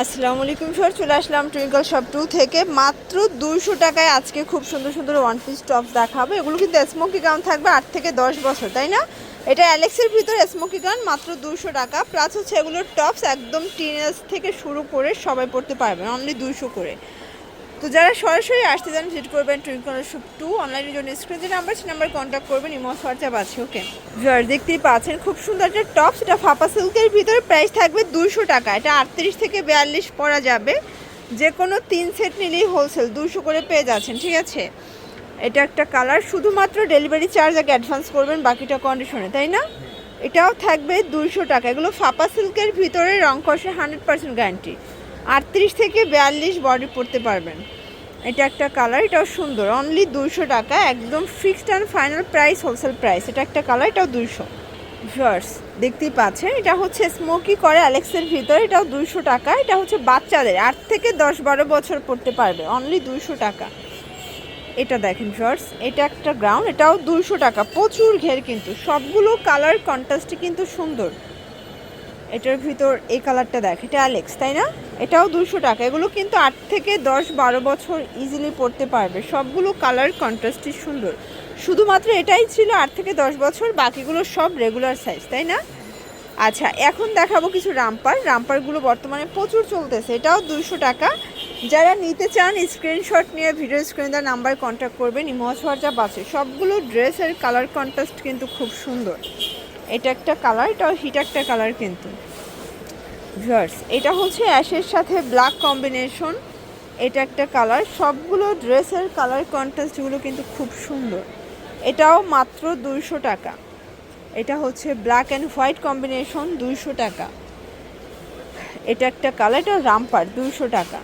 আসসালামু আলাইকুম সর চলে আসলাম টুইঙ্কল শপ টু থেকে। মাত্র দুইশো টাকায় আজকে খুব সুন্দর সুন্দর ওয়ান পিস টপস দেখাবো। এগুলো কিন্তু স্মোকি গাউন থাকবে আট থেকে দশ বছর, তাই না? এটা অ্যালেক্সের ভিতর স্মোকি গাউন মাত্র দুশো টাকা। প্লাস হচ্ছে এগুলোর টপস একদম টিনেজ থেকে শুরু করে সবাই পড়তে পারবেন অনলি দুইশো করে। তো যারা সরাসরি আসতে চান ভিজিট করবেন টুইঙ্কল শপ টু অনলাইনের জন্য স্ক্রিন যে নাম্বার সে নাম্বার কন্ট্যাক্ট করবেন ইমো হোয়াটসঅ্যাপ আছে ওকে ভিউয়ার দেখতেই পাচ্ছেন, খুব সুন্দর একটা টপস এটা ফাপা সিল্কের ভিতরে প্রাইস থাকবে দুশো টাকা। এটা আটত্রিশ থেকে বিয়াল্লিশ পরা যাবে। যে কোনো তিন সেট নিলেই হোলসেল দুশো করে পেয়ে যাচ্ছেন, ঠিক আছে? এটা একটা কালার শুধুমাত্র ডেলিভারি চার্জ আগে অ্যাডভান্স করবেন, বাকিটা কন্ডিশনে তাই না? এটাও থাকবে দুশো টাকা। এগুলো ফাপা সিল্কের ভিতরে রং কষে হান্ড্রেড পার্সেন্ট গ্যারান্টি আটত্রিশ থেকে বিয়াল্লিশ বডি পরতে পারবেন। এটা একটা কালার এটাও সুন্দর। অনলি দুইশো টাকা, একদম fixed and final price wholesale price এটা একটা কালার এটাও দুশো ফার্স দেখতেই পাচ্ছেন, এটা হচ্ছে স্মোকি করে অ্যালেক্সের ভিতরে, এটাও দুশো টাকা। এটা হচ্ছে বাচ্চাদের, আট থেকে দশ বারো বছর পড়তে পারবে। অনলি দুইশো টাকা। এটা দেখেন ফার্স এটা একটা গ্রাউন্ড এটাও দুশো টাকা। প্রচুর ঘের কিন্তু, সবগুলো কালার কন্ট্রাস্টই কিন্তু সুন্দর। এটার ভিতর এই কালারটা দেখ, এটা অ্যালেক্স তাই না? এটাও দুশো টাকা। এগুলো কিন্তু আট থেকে দশ বারো বছর ইজিলি পড়তে পারবে। সবগুলো কালার কন্ট্রাস্টই সুন্দর। শুধুমাত্র এটাই ছিল আট থেকে দশ বছর, বাকিগুলো সব রেগুলার সাইজ তাই না? আচ্ছা এখন দেখাবো কিছু রামপার। রামপারগুলো বর্তমানে প্রচুর চলতেছে। এটাও দুশো টাকা। যারা নিতে চান স্ক্রিনশট নিয়ে ভিডিও স্ক্রিনে দেওয়ার নাম্বার কন্ট্যাক্ট করবেন। ইমোজ হোয়াটসঅ্যাপ আছে। সবগুলো ড্রেসের কালার কন্ট্রাস্ট কিন্তু খুব সুন্দর। এটা একটা কালার এটাও হিট একটা কালার কিন্তু। ভিউয়ার্স এটা হচ্ছে অ্যাশের সাথে ব্ল্যাক কম্বিনেশন এটা একটা কালার সবগুলো ড্রেসের কালার কন্ট্রাস্টগুলো কিন্তু খুব সুন্দর। এটাও মাত্র দুইশো টাকা। এটা হচ্ছে ব্ল্যাক অ্যান্ড হোয়াইট কম্বিনেশন দুইশো টাকা। এটা একটা কালার এটা রামপার, দুইশো টাকা।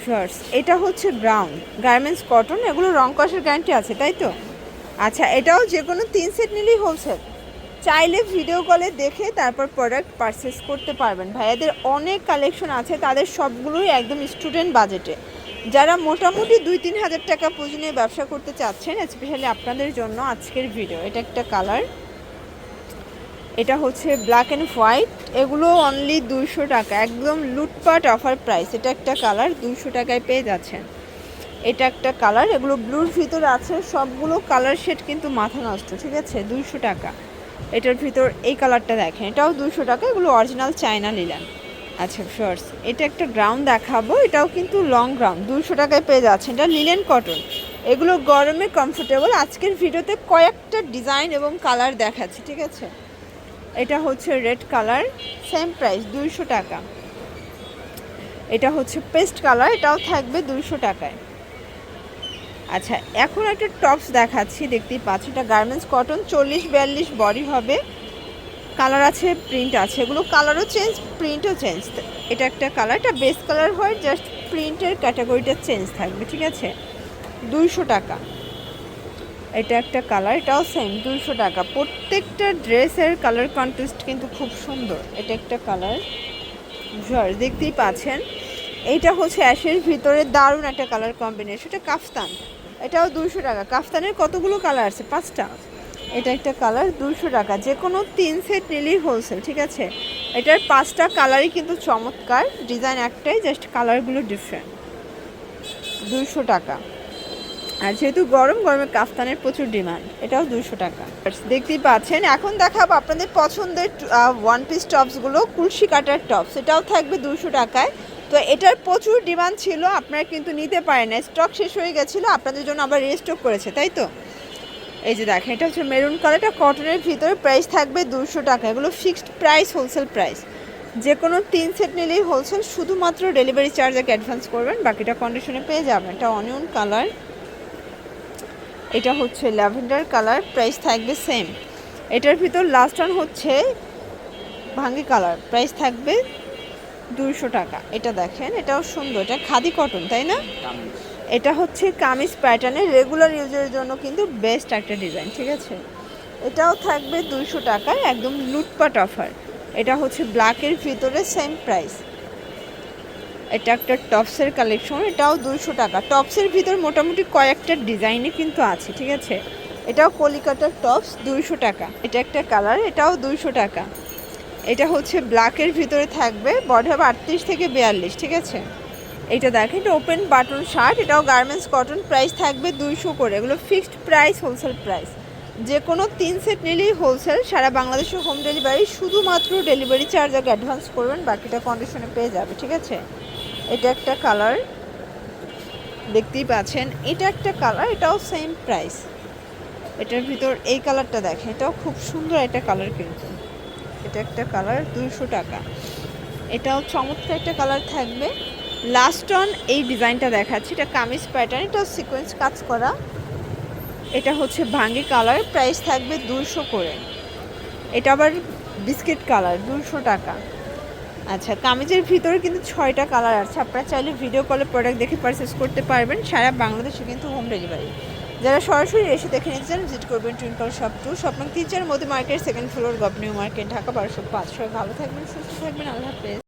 ভিউয়ার্স এটা হচ্ছে ব্রাউন গার্মেন্টস কটন এগুলো রং কষের গ্যারান্টি আছে, তাই তো? আচ্ছা এটাও যে কোনো তিন সেট নিলেই হোলসেল চাইলে ভিডিও কলে দেখে তারপর প্রোডাক্ট পারচেস করতে পারবেন। ভাইয়াদের অনেক কালেকশন আছে, তাদের সবগুলোই একদম স্টুডেন্ট বাজেটে যারা মোটামুটি দুই তিন হাজার টাকা পুঁজি নিয়ে ব্যবসা করতে চাচ্ছেন স্পেশালি আপনাদের জন্য আজকের ভিডিও এটা একটা কালার এটা হচ্ছে ব্ল্যাক অ্যান্ড হোয়াইট এগুলো অনলি দুইশো টাকা, একদম লুটপাট অফার প্রাইস এটা একটা কালার দুইশো টাকায় পেয়ে যাচ্ছেন। এটা একটা কালার এগুলো ব্লুর ভিতরে আছে, সবগুলো কালার শেড কিন্তু মাথা নষ্ট, ঠিক আছে? দুইশো টাকা। এটার ভিতর এই কালারটা দেখেন, এটাও দুশো টাকা, এগুলো অরিজিনাল চায়না নিলাম আচ্ছা শর্টস এটা একটা গ্রাউন্ড দেখাবো, এটাও কিন্তু লং গ্রাউন্ড দুশো টাকায় পেয়ে যাচ্ছে এটা লিলেন কটন এগুলো গরমে কমফোর্টেবল আজকের ভিডিওতে কয়েকটা ডিজাইন এবং কালার দেখাচ্ছি, ঠিক আছে? এটা হচ্ছে রেড কালার সেম প্রাইস দুইশো টাকা। এটা হচ্ছে পেস্ট কালার এটাও থাকবে দুইশো টাকায়। আচ্ছা এখন একটা টপস দেখাচ্ছি, দেখতেই পাচ্ছি, এটা গার্মেন্টস কটন চল্লিশ বিয়াল্লিশ বডি হবে। কালার আছে প্রিন্ট আছে, এগুলো কালারও চেঞ্জ প্রিন্টও চেঞ্জ এটা একটা কালার এটা বেস কালার হয় জাস্ট প্রিন্টের ক্যাটাগরিটা চেঞ্জ থাকবে, ঠিক আছে? দুইশো টাকা। এটা একটা কালার এটাও সেম দুইশো টাকা। প্রত্যেকটা ড্রেসের কালার কন্ট্রাস্ট কিন্তু খুব সুন্দর। এটা একটা কালার দেখতেই পাচ্ছেন। এইটা হচ্ছে অ্যাশের ভিতরে দারুণ একটা কালার কম্বিনেশন। এটা কাফতান। এটাও দুশো টাকা। কাফতানের কতগুলো কালার আছে? পাঁচটা। এটা একটা কালার দুশো টাকা। যে কোনো তিন সেট নিলেই হোলসেল ঠিক আছে? এটার পাঁচটা কালারই কিন্তু চমৎকার। ডিজাইন একটাই, জাস্ট কালারগুলো ডিফারেন্ট দুশো টাকা। আর যেহেতু গরম, গরমে কাফতানের প্রচুর ডিমান্ড। এটাও দুশো টাকা। দেখতেই পাচ্ছেন, এখন দেখাবো আপনাদের পছন্দের ওয়ান পিস টপসগুলো কুলসি কাটার টপস এটাও থাকবে দুশো টাকায়। তো এটার প্রচুর ডিমান্ড ছিল, আপনারা কিন্তু নিতে পারেন না স্টক শেষ হয়ে গেছিল, আপনাদের জন্য আবার রিস্টক করেছে, তাই তো? এই যে দেখেন, এটা হচ্ছে মেরুন কালারটা কটনের ভিতরে প্রাইস থাকবে দুশো টাকা। এগুলো ফিক্সড প্রাইস হোলসেল প্রাইস যে কোনো তিন সেট নিলেই হোলসেল শুধুমাত্র ডেলিভারি চার্জ আগে অ্যাডভান্স করবেন, বাকিটা কন্ডিশনে পেয়ে যাবেন। এটা অনিয়ন কালার এটা হচ্ছে ল্যাভেন্ডার কালার প্রাইস থাকবে সেম এটার ভিতর লাস্ট ওয়ান হচ্ছে ভাঙ্গি কালার প্রাইস থাকবে দুশো টাকা। এটা দেখেন এটাও সুন্দর এটা খাদি কটন তাই না? এটা হচ্ছে কামিজ প্যাটার্নের রেগুলার ইউজের জন্য কিন্তু বেস্ট একটা ডিজাইন ঠিক আছে? এটাও থাকবে দুশো টাকায় একদম লুটপাট অফার এটা হচ্ছে ব্ল্যাকের ভিতরে সেম প্রাইস এটা একটা টপসের কালেকশন এটাও দুশো টাকা। টপসের ভিতর মোটামুটি কয়েকটা ডিজাইনে কিন্তু আছে ঠিক আছে? এটাও কলিকাতার টপস দুইশো টাকা। এটা একটা কালার এটাও দুইশো টাকা। এটা হচ্ছে ব্ল্যাকের ভিতরে থাকবে। বডি হবে আটত্রিশ থেকে বিয়াল্লিশ, ঠিক আছে? এটা দেখেন, এটা ওপেন বাটন শার্ট এটাও গার্মেন্টস কটন প্রাইস থাকবে দুইশো করে। এগুলো ফিক্সড প্রাইস হোলসেল প্রাইস যে কোনো তিন সেট নিলেই হোলসেল সারা বাংলাদেশে হোম ডেলিভারি শুধুমাত্র ডেলিভারি চার্জ আগে অ্যাডভান্স করবেন, বাকিটা কন্ডিশনে পেয়ে যাবে, ঠিক আছে? এটা একটা কালার দেখতেই পাচ্ছেন। এটা একটা কালার এটাও সেম প্রাইস এটার ভিতর এই কালারটা দেখেন, এটাও খুব সুন্দর একটা কালার কিন্তু। এটা একটা কালার, দুইশো টাকা। এটাও চমৎকার একটা কালার থাকবে। লাস্ট অন এই ডিজাইনটা দেখাচ্ছি, এটা কামিজ প্যাটার্ন এটা সিকোয়েন্স কাজ করা। এটা হচ্ছে ভাঙ্গি কালার প্রাইস থাকবে দুইশো করে। এটা আবার বিস্কিট কালার দুশো টাকা। আচ্ছা কামিজের ভিতরে কিন্তু ছয়টা কালার আছে। আপনারা চাইলে ভিডিও কলে প্রোডাক্ট দেখে পারচেস করতে পারবেন। সারা বাংলাদেশে কিন্তু হোম ডেলিভারি যারা সরাসরি এসে দেখে নিতে চান ভিজিট করবেন টুইঙ্কল শপ টু স্বপ্ন তিন চার মোদি মার্কেট সেকেন্ড ফ্লোর গভর্নিউ মার্কেট, ঢাকা বারোশো পাঁচ। ভালো থাকবেন, সুস্থ থাকবেন, আল্লাহ হাফেজ।